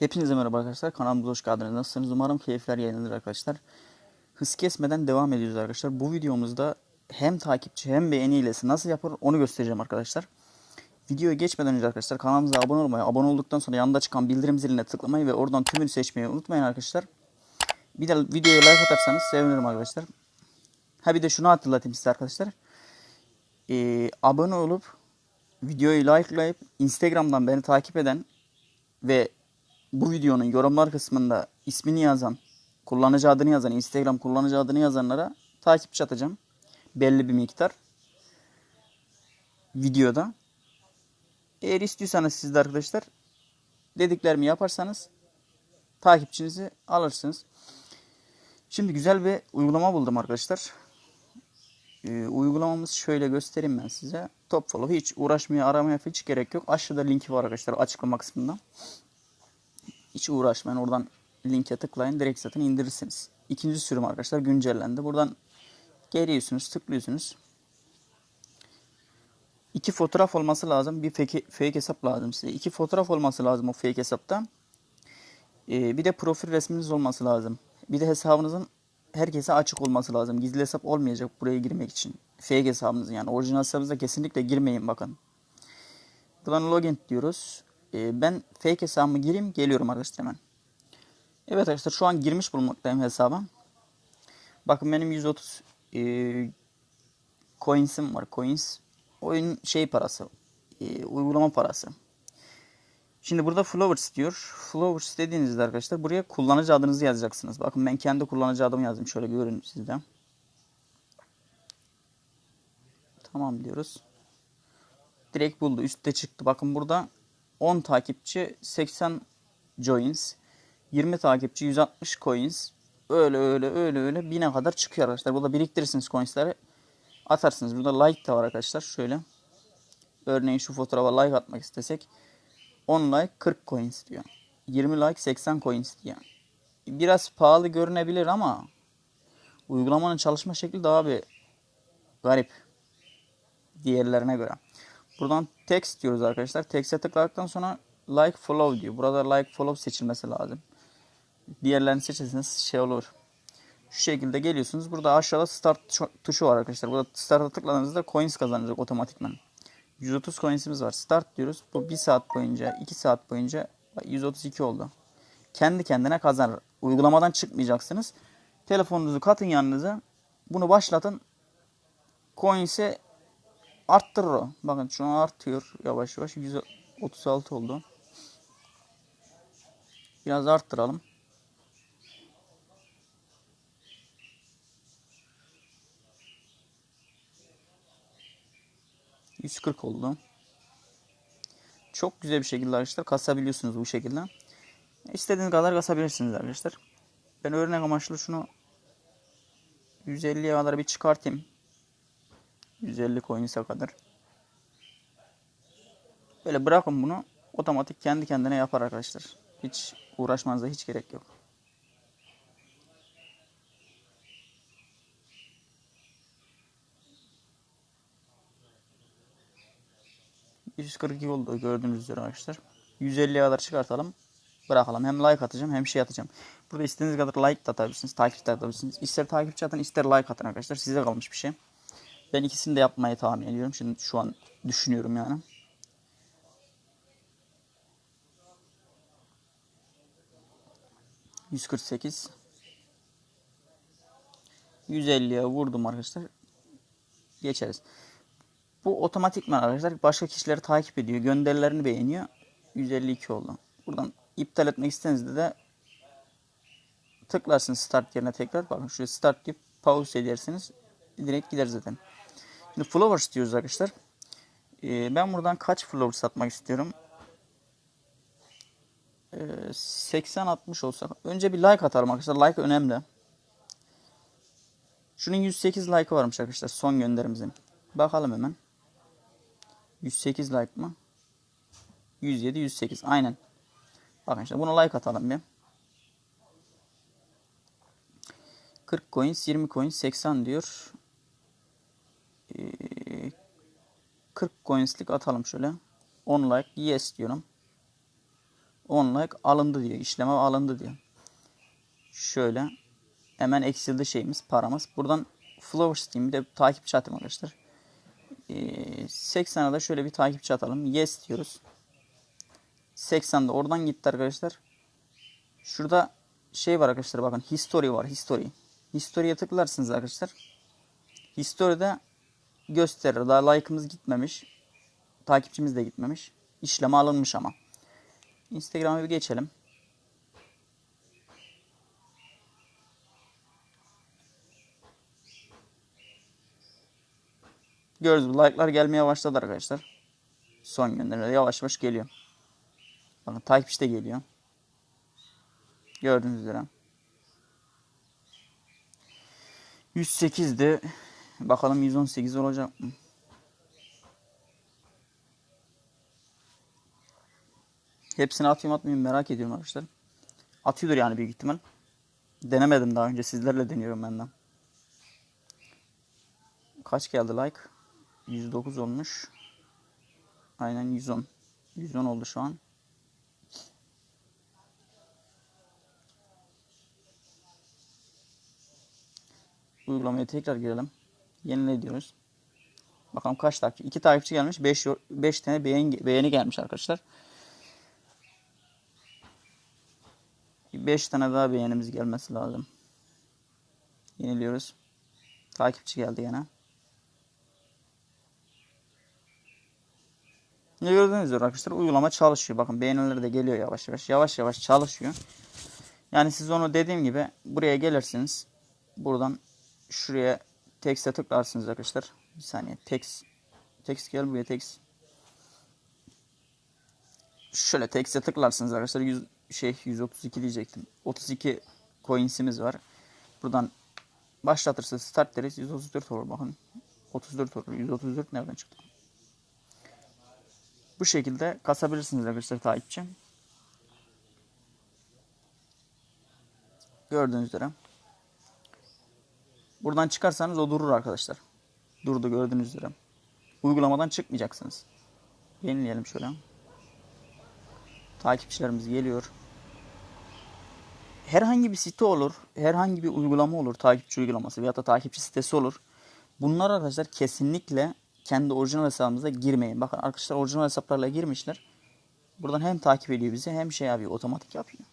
Hepinize merhaba arkadaşlar. Kanalımıza hoş geldiniz. Nasılsınız? Umarım keyifler yerindedir arkadaşlar. Hız kesmeden devam ediyoruz arkadaşlar. Bu videomuzda hem takipçi hem beğeni hilesi nasıl yapılır onu göstereceğim arkadaşlar. Videoya geçmeden önce arkadaşlar kanalımıza abone olmayı, abone olduktan sonra yanında çıkan bildirim ziline tıklamayı ve oradan tümünü seçmeyi unutmayın arkadaşlar. Bir de videoya like atarsanız sevinirim arkadaşlar. Ha bir de şunu hatırlatayım size arkadaşlar. Ee, abone olup videoyu likelayıp Instagram'dan beni takip eden ve bu videonun yorumlar kısmında ismini yazan, kullanıcı adını yazan, Instagram kullanıcı adını yazanlara takipçi atacağım. Belli bir miktar. Videoda. Eğer istiyorsanız siz de arkadaşlar dediklerimi yaparsanız takipçinizi alırsınız. Şimdi güzel bir uygulama buldum arkadaşlar. Ee, uygulamamız şöyle göstereyim ben size. Top follow hiç uğraşmaya aramaya hiç gerek yok. Aşağıda linki var arkadaşlar açıklama kısmında. Hiç uğraşmayın. Oradan linke tıklayın. Direkt zaten indirirsiniz. İkinci sürüm arkadaşlar güncellendi. Buradan geliyorsunuz, tıklıyorsunuz. İki fotoğraf olması lazım. Bir fake, fake hesap lazım size. İki fotoğraf olması lazım o fake hesapta. Ee, bir de profil resminiz olması lazım. Bir de hesabınızın herkese açık olması lazım. Gizli hesap olmayacak buraya girmek için. Fake hesabınız yani. Orijinal hesabınıza kesinlikle girmeyin bakın. Buradan login diyoruz. Ee, ben fake hesabımı gireyim. Geliyorum arkadaşlar hemen. Evet arkadaşlar şu an girmiş bulunmaktayım hesaba. Bakın benim 130 e, coins'im var. Coins. Oyun şey parası. e, uygulama parası. Şimdi burada Flowers diyor. Flowers dediğinizde arkadaşlar buraya kullanıcı adınızı yazacaksınız. Bakın ben kendi kullanıcı adımı yazdım. Şöyle görün sizde. Tamam diyoruz. Direkt buldu. Üstte çıktı. Bakın burada 10 takipçi 80 joins. 20 takipçi 160 coins. Öyle öyle öyle öyle bine kadar çıkıyor arkadaşlar. Burada biriktirirsiniz coinsleri. Atarsınız. Burada like de var arkadaşlar. Şöyle. Örneğin şu fotoğrafa like atmak istesek 10 like 40 coins diyor. 20 like 80 coins diyor. Biraz pahalı görünebilir ama uygulamanın çalışma şekli daha bir garip diğerlerine göre. Buradan text diyoruz arkadaşlar. Text'e tıkladıktan sonra like follow diyor. Burada like follow seçilmesi lazım. Diğerlerini seçerseniz şey olur. Şu şekilde geliyorsunuz. Burada aşağıda start tuşu var arkadaşlar. Burada start'a tıkladığınızda coins kazanacak otomatikman. 130 coins'imiz var. Start diyoruz. Bu 1 saat boyunca, 2 saat boyunca 132 oldu. Kendi kendine kazanır. Uygulamadan çıkmayacaksınız. Telefonunuzu katın yanınıza. Bunu başlatın. Coins'e arttırır o. Bakın şu an artıyor yavaş yavaş. 136 oldu. Biraz arttıralım. ...140 oldu. Çok güzel bir şekilde arkadaşlar kasabiliyorsunuz bu şekilde. İstediğiniz kadar kasabilirsiniz arkadaşlar. Ben örnek amaçlı şunu 150'ye kadar bir çıkartayım. 150 coins'e kadar. Böyle bırakın bunu. Otomatik kendi kendine yapar arkadaşlar. Hiç uğraşmanıza hiç gerek yok. ...142 oldu gördüğünüz üzere arkadaşlar. 150'ye kadar çıkartalım. Bırakalım. Hem like atacağım hem şey atacağım. Burada istediğiniz kadar like de atabilirsiniz. Takip de atabilirsiniz. İster takipçi atın ister like atın arkadaşlar. Size kalmış bir şey. Ben ikisini de yapmayı tahmin ediyorum. Şimdi şu an düşünüyorum yani. Yüz kırk sekiz. 150'ye vurdum arkadaşlar. Geçeriz. Bu otomatikman arkadaşlar başka kişileri takip ediyor. Gönderilerini beğeniyor. 152 oldu. Buradan iptal etmek istediğinizde de tıklarsınız start yerine tekrar. Bakın şuraya start deyip pause edersiniz. Direkt gider zaten. Şimdi flowers diyoruz arkadaşlar. Ee, ben buradan kaç flowers satmak istiyorum? Ee, 80-60 olsa. Önce bir like atarım arkadaşlar. Like önemli. Şunun 108 like varmış arkadaşlar. Son gönderimizin. Bakalım hemen. 108 like mı? 107, 108. Aynen. Bakın işte buna like atalım bir. 40 coins, 20 coins, 80 diyor. 40 coinslik atalım şöyle. 10 like yes diyorum. 10 like alındı diyor. İşleme alındı diyor. Şöyle hemen eksildi şeyimiz paramız. Buradan Flowers diyeyim bir de takipçi atayım arkadaşlar. Ee, 80'a da şöyle bir takipçi atalım. Yes diyoruz. 80'de oradan gitti arkadaşlar. Şurada şey var arkadaşlar bakın history var history. History'ye tıklarsınız arkadaşlar. History'de gösterir. Daha like'ımız gitmemiş. Takipçimiz de gitmemiş. İşleme alınmış ama. Instagram'a bir geçelim. Gördüğünüz gibi like'lar gelmeye başladı arkadaşlar. Son günlerde yavaş yavaş geliyor. Bakın takipçi de geliyor. Gördüğünüz üzere. 108'di. Bakalım 118 olacak mı? Hepsini atayım atmayayım merak ediyorum arkadaşlar. Atıyordur yani büyük ihtimal. Denemedim daha önce. Sizlerle deniyorum benden. Kaç geldi like? 109 olmuş. Aynen 110. 110 oldu şu an. Uygulamaya tekrar girelim. Yenile diyoruz. Bakalım kaç takipçi? 2 takipçi gelmiş. 5 5 tane beğeni, beğeni gelmiş arkadaşlar. 5 tane daha beğenimiz gelmesi lazım. Yeniliyoruz. Takipçi geldi yine. Ne gördüğünüz üzere arkadaşlar uygulama çalışıyor. Bakın beğeniler de geliyor yavaş yavaş. Yavaş yavaş çalışıyor. Yani siz onu dediğim gibi buraya gelirsiniz. Buradan şuraya text'e tıklarsınız arkadaşlar. Bir saniye text. Text gel buraya text. Şöyle text'e tıklarsınız arkadaşlar. 100, şey 132 diyecektim. 32 coins'imiz var. Buradan başlatırsa start deriz. 134 olur bakın. 34 olur. 134 nereden çıktı? Bu şekilde kasabilirsiniz arkadaşlar takipçi. Gördüğünüz üzere. Buradan çıkarsanız o durur arkadaşlar. Durdu gördüğünüz üzere. Uygulamadan çıkmayacaksınız. Yenileyelim şöyle. Takipçilerimiz geliyor. Herhangi bir site olur, herhangi bir uygulama olur, takipçi uygulaması veya da takipçi sitesi olur. Bunlar arkadaşlar kesinlikle kendi orijinal hesabımıza girmeyin. Bakın arkadaşlar orijinal hesaplarla girmişler. Buradan hem takip ediyor bizi hem şey yapıyor, otomatik yapıyor.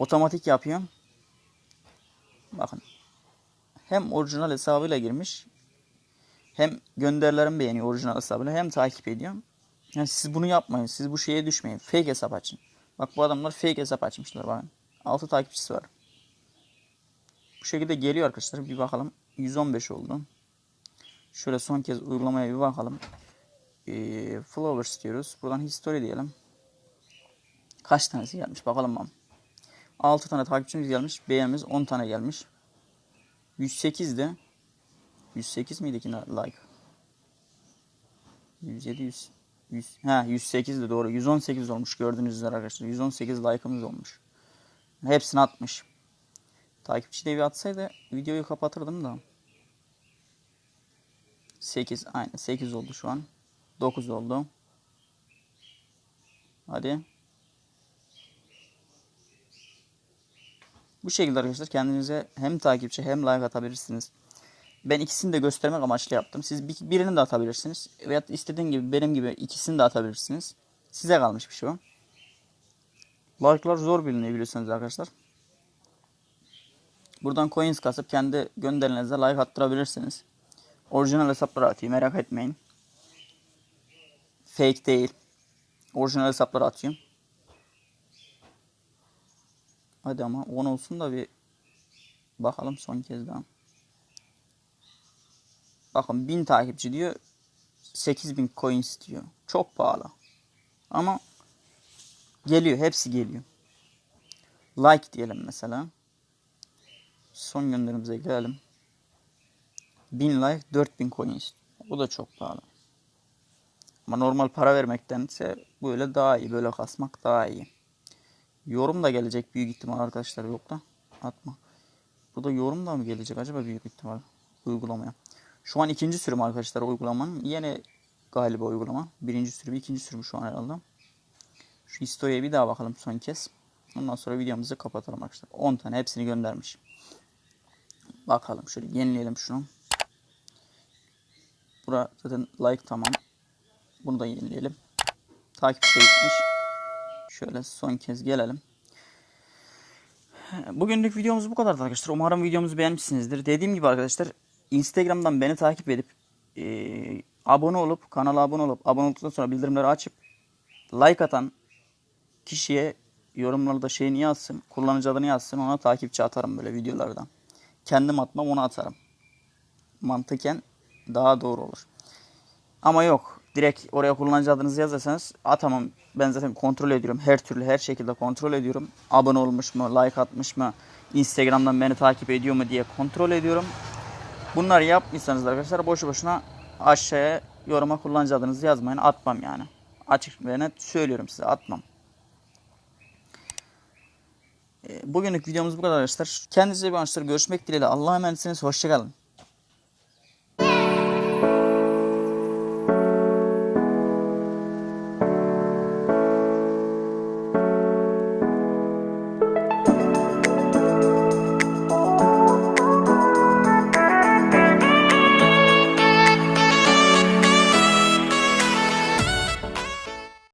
Otomatik yapıyor. Bakın. Hem orijinal hesabıyla girmiş. Hem gönderilerimi beğeniyor orijinal hesabıyla hem takip ediyor. Yani siz bunu yapmayın. Siz bu şeye düşmeyin. Fake hesap açın. Bak bu adamlar fake hesap açmışlar bakın. 6 takipçisi var. Bu şekilde geliyor arkadaşlar. Bir bakalım. 115 oldu. Şöyle son kez uygulamaya bir bakalım. Ee, Flowers diyoruz. Buradan history diyelim. Kaç tanesi gelmiş bakalım bakalım. 6 tane takipçimiz gelmiş. Beğenimiz 10 tane gelmiş. 108'di. 108 miydi ki like? 107 100. 100 ha 108 de doğru. 118 olmuş gördüğünüz üzere arkadaşlar. 118 like'ımız olmuş. Hepsini atmış. Takipçi de bir atsaydı videoyu kapatırdım da. 8 aynı 8 oldu şu an. 9 oldu. Hadi. Bu şekilde arkadaşlar kendinize hem takipçi hem like atabilirsiniz. Ben ikisini de göstermek amaçlı yaptım. Siz birini de atabilirsiniz. Veya istediğin gibi benim gibi ikisini de atabilirsiniz. Size kalmış bir şey o. Like'lar zor biliniyor biliyorsunuz arkadaşlar. Buradan coins kasıp kendi gönderilerinize like attırabilirsiniz. Orijinal hesapları atayım merak etmeyin. Fake değil. Orijinal hesapları atıyorum. Hadi ama 10 olsun da bir bakalım son kez daha. Bakın 1000 takipçi diyor. 8000 coins diyor. Çok pahalı. Ama geliyor. Hepsi geliyor. Like diyelim mesela. Son gönderimize gelelim. 1000 like 4000 coins. Bu da çok pahalı. Ama normal para vermektense böyle daha iyi. Böyle kasmak daha iyi. Yorum da gelecek büyük ihtimal arkadaşlar. Yok da atma. Burada yorum da mı gelecek acaba büyük ihtimal uygulamaya. Şu an ikinci sürüm arkadaşlar uygulamanın. Yeni galiba uygulama. Birinci sürümü, ikinci sürümü şu an herhalde. Şu historiye bir daha bakalım son kez. Ondan sonra videomuzu kapatalım arkadaşlar. 10 tane hepsini göndermiş. Bakalım şöyle yenileyelim şunu. Bura zaten like tamam. Bunu da yenileyelim. Takip de gitmiş. Şöyle son kez gelelim. Bugünlük videomuz bu kadardı arkadaşlar. Umarım videomuzu beğenmişsinizdir. Dediğim gibi arkadaşlar Instagram'dan beni takip edip e, abone olup kanala abone olup abone olduktan sonra bildirimleri açıp like atan kişiye yorumlarda şeyini yazsın, kullanıcı adını yazsın, ona takipçi atarım böyle videolardan. Kendim atmam ona atarım. Mantıken daha doğru olur. Ama yok. Direkt oraya kullanıcı adınızı yazarsanız atamam. Ben zaten kontrol ediyorum. Her türlü her şekilde kontrol ediyorum. Abone olmuş mu, like atmış mı, Instagram'dan beni takip ediyor mu diye kontrol ediyorum. Bunları yapmışsanız da arkadaşlar boşu boşuna aşağıya yoruma kullanıcı adınızı yazmayın. Atmam yani. Açık ve net söylüyorum size atmam. E, Bugünlük videomuz bu kadar arkadaşlar. Kendinize iyi bakın. Görüşmek dileğiyle. Allah'a emanetsiniz. Hoşçakalın.